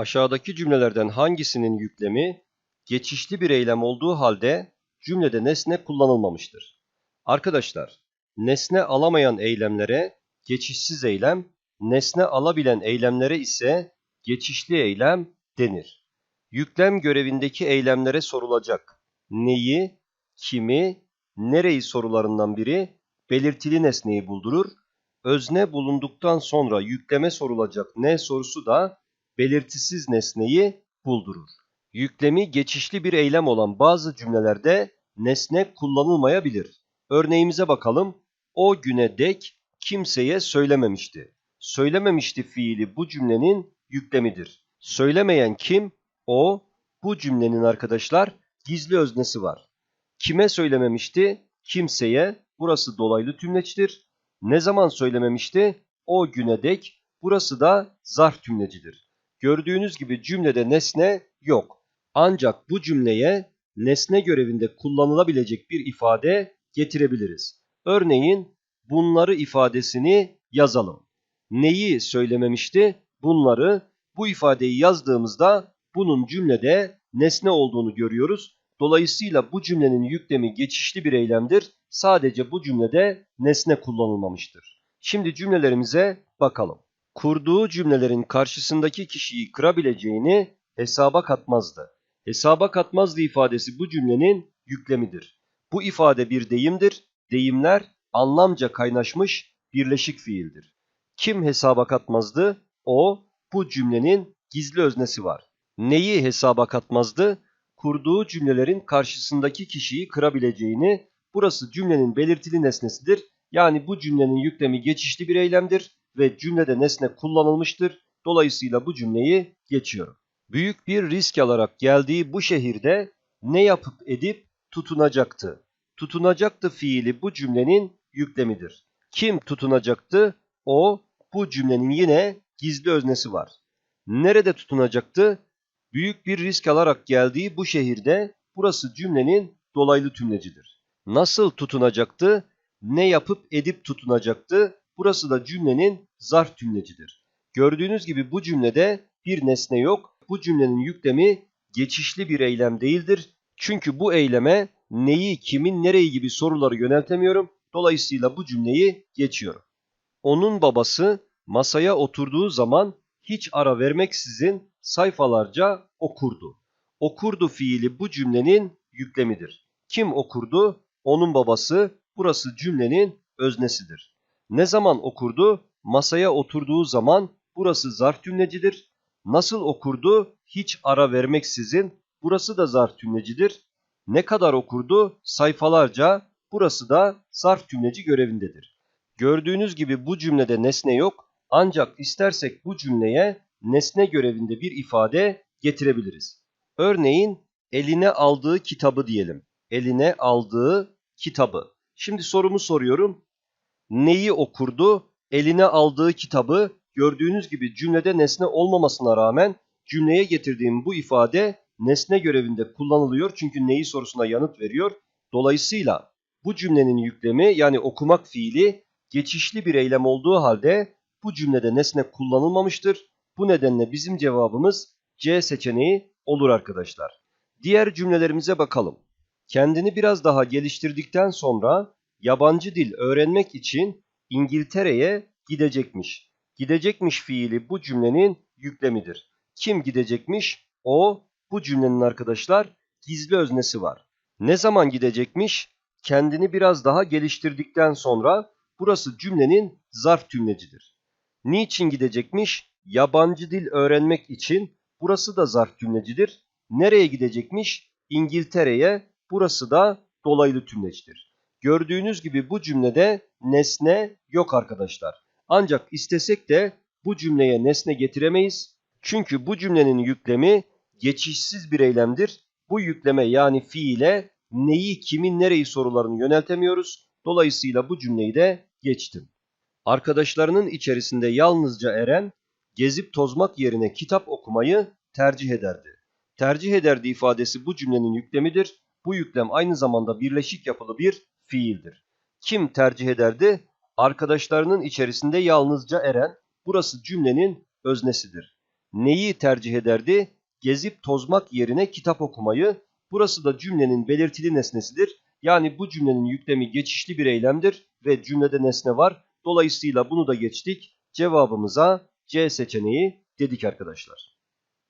Aşağıdaki cümlelerden hangisinin yüklemi geçişli bir eylem olduğu halde cümlede nesne kullanılmamıştır? Arkadaşlar, nesne alamayan eylemlere geçişsiz eylem, nesne alabilen eylemlere ise geçişli eylem denir. Yüklem görevindeki eylemlere sorulacak neyi, kimi, nereyi sorularından biri belirtili nesneyi buldurur. Özne bulunduktan sonra yükleme sorulacak ne sorusu da belirtisiz nesneyi buldurur. Yüklemi geçişli bir eylem olan bazı cümlelerde nesne kullanılmayabilir. Örneğimize bakalım. O güne dek kimseye söylememişti. Söylememişti fiili bu cümlenin yüklemidir. Söylemeyen kim? O. Bu cümlenin arkadaşlar gizli öznesi var. Kime söylememişti? Kimseye. Burası dolaylı tümleçtir. Ne zaman söylememişti? O güne dek. Burası da zarf tümlecidir. Gördüğünüz gibi cümlede nesne yok. Ancak bu cümleye nesne görevinde kullanılabilecek bir ifade getirebiliriz. Örneğin bunları ifadesini yazalım. Neyi söylememişti? Bunları. Bu ifadeyi yazdığımızda bunun cümlede nesne olduğunu görüyoruz. Dolayısıyla bu cümlenin yüklemi geçişli bir eylemdir. Sadece bu cümlede nesne kullanılmamıştır. Şimdi cümlelerimize bakalım. Kurduğu cümlelerin karşısındaki kişiyi kırabileceğini hesaba katmazdı. Hesaba katmazdı ifadesi bu cümlenin yüklemidir. Bu ifade bir deyimdir. Deyimler anlamca kaynaşmış birleşik fiildir. Kim hesaba katmazdı? O, bu cümlenin gizli öznesi var. Neyi hesaba katmazdı? Kurduğu cümlelerin karşısındaki kişiyi kırabileceğini, burası cümlenin belirtili nesnesidir. Yani bu cümlenin yüklemi geçişli bir eylemdir ve cümlede nesne kullanılmıştır. Dolayısıyla bu cümleyi geçiyorum. Büyük bir risk alarak geldiği bu şehirde ne yapıp edip tutunacaktı. Tutunacaktı fiili bu cümlenin yüklemidir. Kim tutunacaktı? O, bu cümlenin yine gizli öznesi var. Nerede tutunacaktı? Büyük bir risk alarak geldiği bu şehirde burası cümlenin dolaylı tümlecidir. Nasıl tutunacaktı? Ne yapıp edip tutunacaktı? Burası da cümlenin zarf tümlecidir. Gördüğünüz gibi bu cümlede bir nesne yok. Bu cümlenin yüklemi geçişli bir eylem değildir. Çünkü bu eyleme neyi, kimin, nereyi gibi soruları yöneltemiyorum. Dolayısıyla bu cümleyi geçiyorum. Onun babası masaya oturduğu zaman hiç ara vermeksizin sayfalarca okurdu. Okurdu fiili bu cümlenin yüklemidir. Kim okurdu? Onun babası. Burası cümlenin öznesidir. Ne zaman okurdu? Masaya oturduğu zaman burası zarf cümlecidir. Nasıl okurdu? Hiç ara vermeksizin. Burası da zarf cümlecidir. Ne kadar okurdu? Sayfalarca. Burası da zarf cümleci görevindedir. Gördüğünüz gibi bu cümlede nesne yok. Ancak istersek bu cümleye nesne görevinde bir ifade getirebiliriz. Örneğin eline aldığı kitabı diyelim. Eline aldığı kitabı. Şimdi sorumu soruyorum. Neyi okurdu? Eline aldığı kitabı gördüğünüz gibi cümlede nesne olmamasına rağmen cümleye getirdiğim bu ifade nesne görevinde kullanılıyor. Çünkü neyi sorusuna yanıt veriyor. Dolayısıyla bu cümlenin yüklemi yani okumak fiili geçişli bir eylem olduğu halde bu cümlede nesne kullanılmamıştır. Bu nedenle bizim cevabımız C seçeneği olur arkadaşlar. Diğer cümlelerimize bakalım. Kendini biraz daha geliştirdikten sonra yabancı dil öğrenmek için İngiltere'ye gidecekmiş. Gidecekmiş fiili bu cümlenin yüklemidir. Kim gidecekmiş? O, bu cümlenin arkadaşlar gizli öznesi var. Ne zaman gidecekmiş? Kendini biraz daha geliştirdikten sonra burası cümlenin zarf tümlecidir. Niçin gidecekmiş? Yabancı dil öğrenmek için. Burası da zarf cümlecidir. Nereye gidecekmiş? İngiltere'ye. Burası da dolaylı tümleçtir. Gördüğünüz gibi bu cümlede nesne yok arkadaşlar. Ancak istesek de bu cümleye nesne getiremeyiz. Çünkü bu cümlenin yüklemi geçişsiz bir eylemdir. Bu yükleme yani fiile neyi, kimin, nereyi sorularını yöneltemiyoruz. Dolayısıyla bu cümleyi de geçtim. Arkadaşlarının içerisinde yalnızca Eren gezip tozmak yerine kitap okumayı tercih ederdi. Tercih ederdi ifadesi bu cümlenin yüklemidir. Bu yüklem aynı zamanda birleşik yapılı bir fiildir. Kim tercih ederdi? Arkadaşlarının içerisinde yalnızca Eren. Burası cümlenin öznesidir. neyi tercih ederdi? Gezip tozmak yerine kitap okumayı. Burası da cümlenin belirtili nesnesidir. Yani bu cümlenin yüklemi geçişli bir eylemdir ve cümlede nesne var. Dolayısıyla bunu da geçtik. Cevabımıza C seçeneği dedik arkadaşlar.